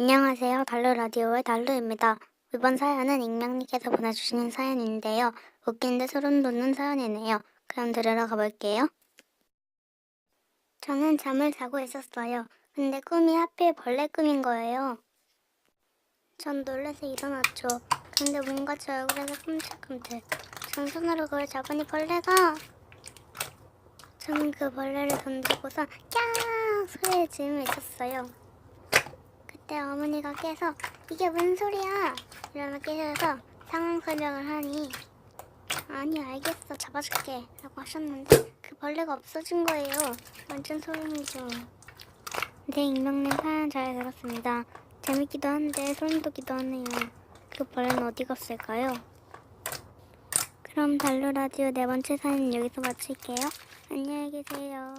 안녕하세요. 달로 라디오의 달로입니다. 이번 사연은 익명님께서 보내주신 사연인데요. 웃긴데 소름 돋는 사연이네요. 그럼 들으러 가볼게요. 저는 잠을 자고 있었어요. 근데 꿈이 하필 벌레 꿈인 거예요. 전 놀라서 일어났죠. 근데 뭔가 제 얼굴에서 끔찍끔찍. 전 손으로 그걸 잡으니 벌레가 저는 그 벌레를 던지고서 꺄 소리를 지르며 있었어요. 그때 어머니가 깨서 이게 뭔 소리야? 이러며 깨셔서 상황 설명을 하니 아니 알겠어 잡아줄게 라고 하셨는데 그 벌레가 없어진 거예요. 완전 소름이죠. 네 익명님 사연 잘 들었습니다. 재밌기도 한데 소름 돋기도 하네요. 그 벌레는 어디 갔을까요? 그럼 달로 라디오 네 번째 사연 여기서 마칠게요. 안녕히 계세요.